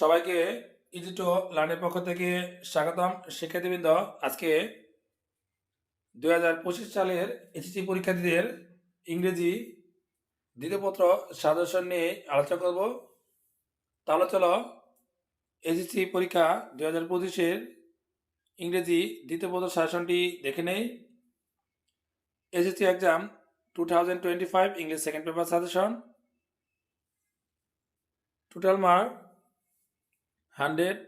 সবাইকে ইজিটো লার্নের পক্ষ থেকে স্বাগতম। শিক্ষার্থীবৃন্দ, আজকে দুই হাজার পঁচিশ সালের এসএসসি পরীক্ষার্থীদের ইংরেজি দ্বিতীয়পত্র সাজেশন নিয়ে আলোচনা করব। তাহলে চলো, এসএসসি পরীক্ষা দুই হাজার পঁচিশের ইংরেজি দ্বিতীয় পত্র সাজেশনটি দেখে নেই। SSC exam two thousand twenty five English second paper suggestion. Total mark hundred.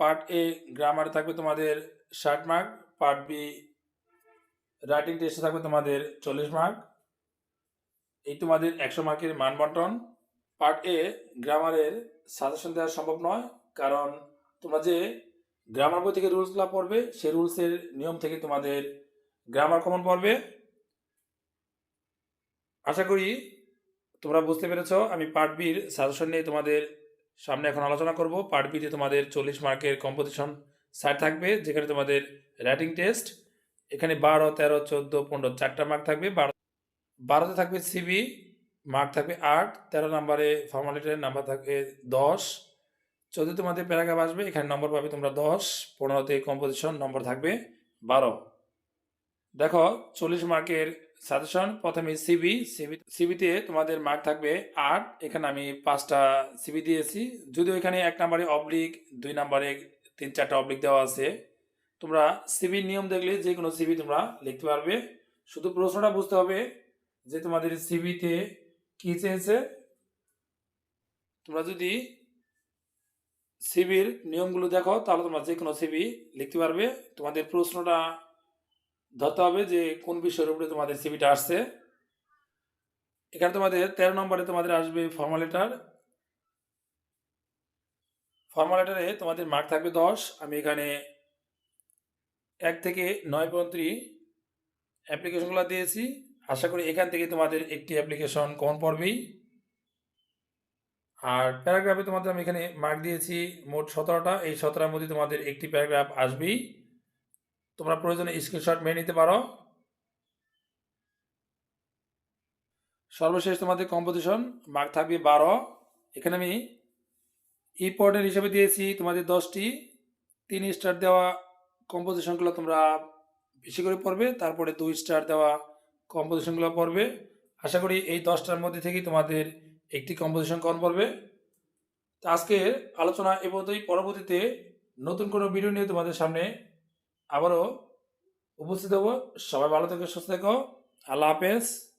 Part A গ্রামারে থাকবে তোমাদের ষাট মার্ক পার্ট বি রাইটিং টেস্টে থাকবে তোমাদের চল্লিশ মার্ক এই তোমাদের একশো মার্কের মান বন্টন। পার্ট এ গ্রামারের সাজেশন দেওয়া সম্ভব নয়, কারণ তোমরা যে গ্রামার বই থেকে রুলসগুলো পড়বে সেই রুলসের নিয়ম থেকে তোমাদের গ্রামার কমন পড়বে। আশা করি তোমরা বুঝতে পেরেছ, আমি পার্ট বির সাজেশন নিয়ে তোমাদের সামনে এখন আলোচনা করব। পার্ট বিতে তোমাদের চল্লিশ মার্কের কম্পোজিশন সাইড থাকবে, যেখানে তোমাদের রাইটিং টেস্ট এখানে বারো, তেরো, চোদ্দ, পনেরো চারটা মার্ক থাকবে। বারো, বারোতে থাকবে সিবি মার্ক থাকবে আট, তেরো নম্বরে ফর্মালিটির নাম্বার থাকবে দশ। চোদ্দ তোমাদের প্যারাগ্রাফ আসবে, এখানে নম্বর পাবে তোমরা দশ, পনেরোতে কম্পোজিশন নম্বর থাকবে বারো। দেখো, চল্লিশ মার্কের সাজেশন প্রথমে সিবি সিবি সিবিতে তোমাদের মার্ক থাকবে আট। এখানে আমি পাঁচটা সিবি দিয়েছি। যদিও এখানে এক নম্বরে অবলিক দুই নম্বরে তিন চারটা অবলিক দেওয়া আছে। তোমরা সিবির নিয়ম দেখলে যে কোনো সিবি তোমরা লিখতে পারবে। শুধু প্রশ্নটা বুঝতে হবে যে তোমাদের সিবিতে কি চেয়েছে। তোমরা যদি সিবির নিয়মগুলো দেখো, তাহলে তোমরা যে কোনো সিবি লিখতে পারবে। তোমাদের প্রশ্নটা ধরতে হবে যে কোন বিষয়ের উপরে তোমাদের সিবিটা আসছে। এখানে তোমাদের তেরো নম্বরে তোমাদের আসবে ফর্মালেটার ফর্মালেটারে তোমাদের মার্ক থাকবে দশ। আমি এখানে এক থেকে নয় পর্যন্ত অ্যাপ্লিকেশনগুলো দিয়েছি। আশা করি এখান থেকে তোমাদের একটি অ্যাপ্লিকেশন কমন পড়বেই। আর প্যারাগ্রাফে তোমাদের আমি এখানে মার্ক দিয়েছি মোট সতেরোটা। এই সতেরোর মধ্যে তোমাদের একটি প্যারাগ্রাফ আসবেই। তোমরা প্রয়োজনে স্ক্রিনশট মেনে নিতে পারো। সর্বশেষ তোমাদের কম্পোজিশন মার্ক থাকবে বারো। এখানে আমি ইম্পর্টেন্ট হিসেবে দিয়েছি তোমাদের দশটি। তিন স্টার দেওয়া কম্পোজিশনগুলো তোমরা বেশি করে পড়বে, তারপরে দুই স্টার দেওয়া কম্পোজিশনগুলো পড়বে। আশা করি এই দশটার মধ্যে থেকেই তোমাদের একটি কম্পোজিশন কম পড়বে। তো আজকের আলোচনা এ পর্যন্তই। পরবর্তীতে নতুন কোনো ভিডিও নিয়ে তোমাদের সামনে আবারও উপস্থিত হব। সবাই ভালো থেকে সুস্থ থেকো। আল্লাহ হাফেজ।